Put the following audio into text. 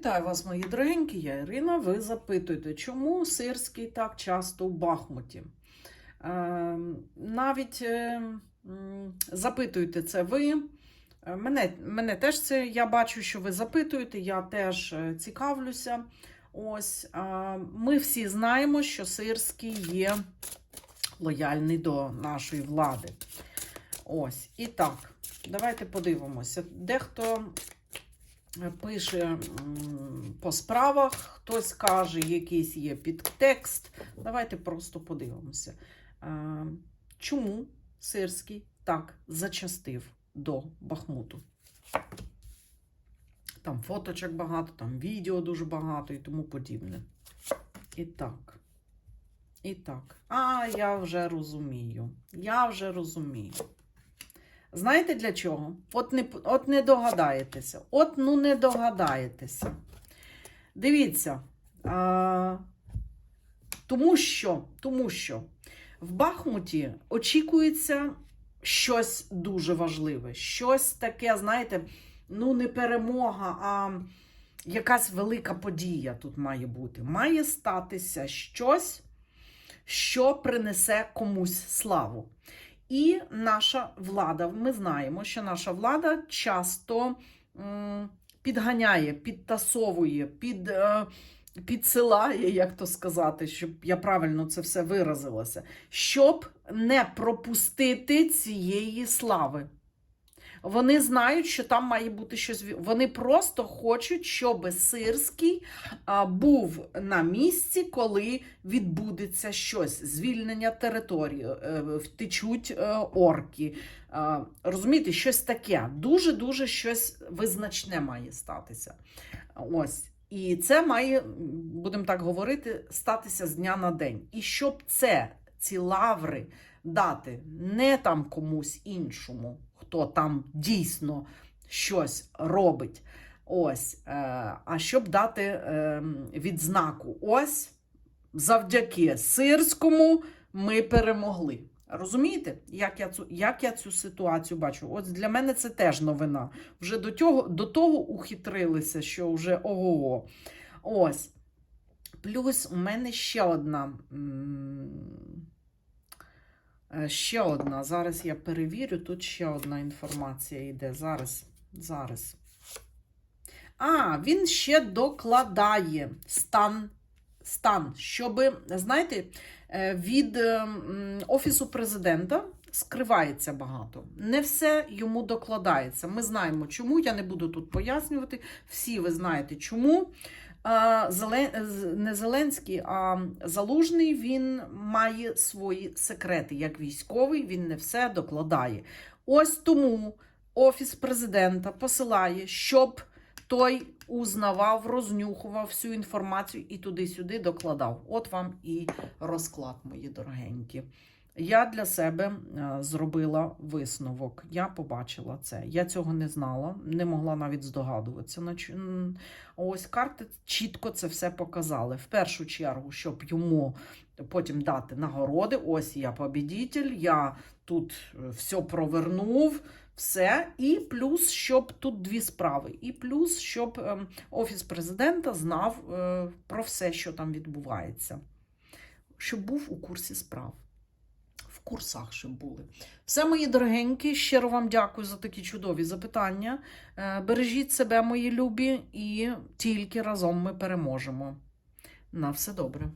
Вітаю вас, мої дорогенькі, я Ірина. Ви запитуєте, чому Сирський так часто в Бахмуті? Е, навіть е, запитуєте це ви. Мене, мене теж це я бачу, що ви запитуєте, я теж е, цікавлюся. Ось ми всі знаємо, що Сирський є лояльний до нашої влади. Ось, і так, давайте подивимося. Дехто пише по справах, хтось каже, якийсь є підтекст. Давайте просто подивимося. Чому Сирський так зачастив до Бахмуту? Там фоточок багато, там відео дуже багато і тому подібне. І так. І так. А, я вже розумію. Я вже розумію. Знаєте для чого? От не, от не догадаєтеся. От ну не догадаєтеся. Дивіться. А, тому що, тому що в Бахмуті очікується щось дуже важливе. Щось таке, знаєте, ну не перемога, а якась велика подія тут має бути. Має статися щось, що принесе комусь славу. І наша влада, ми знаємо, що наша влада часто підганяє, підтасовує, під, е, підсилає, як то сказати, щоб я правильно це все виразилася, щоб не пропустити цієї слави. Вони знають, що там має бути щось. Вони просто хочуть, щоб Сирський був на місці, коли відбудеться щось, звільнення території, е, втечуть е, орки. Розумієте, щось таке. Дуже-дуже щось визначне має статися. Ось. І це має, будемо так говорити, статися з дня на день. І щоб це, ці лаври дати не там комусь іншому, хто там дійсно щось робить. Ось, е, а щоб дати е, відзнаку. Ось завдяки Сирському ми перемогли. Розумієте, як я цю, як я цю ситуацію бачу? От для мене це теж новина. Вже до, того, до того ухитрилися, що вже ого. Ось. Плюс у мене ще одна. Е, Ще одна. Зараз я перевірю. Тут ще одна інформація йде. Зараз. Зараз. А, він ще докладає стан, стан, щоб, знаєте, е, від е, Офісу президента скривається багато. Не все йому докладається. Ми знаємо, чому. Я не буду тут пояснювати. Всі ви знаєте, чому. Зелен... Не Зеленський, а Залужний він має свої секрети. Як військовий, він не все докладає. Ось тому Офіс президента посилає, щоб той узнавав, рознюхував всю інформацію і туди-сюди докладав. От вам і розклад, мої дорогенькі. Я для себе е, зробила висновок. Я побачила це. Я цього не знала, не могла навіть здогадуватися. Ось карти чітко це все показали. В першу чергу, щоб йому потім дати нагороди. Ось я побідітель, я тут е, все провернув. Все, і плюс, щоб тут дві справи. І плюс, щоб ем, офіс президента знав е, про все, що там відбувається. Щоб був у курсі справ. В курсах ще були. Все, мої дорогенькі, щиро вам дякую за такі чудові запитання. Е, Бережіть себе, мої любі, і тільки разом ми переможемо. На все добре.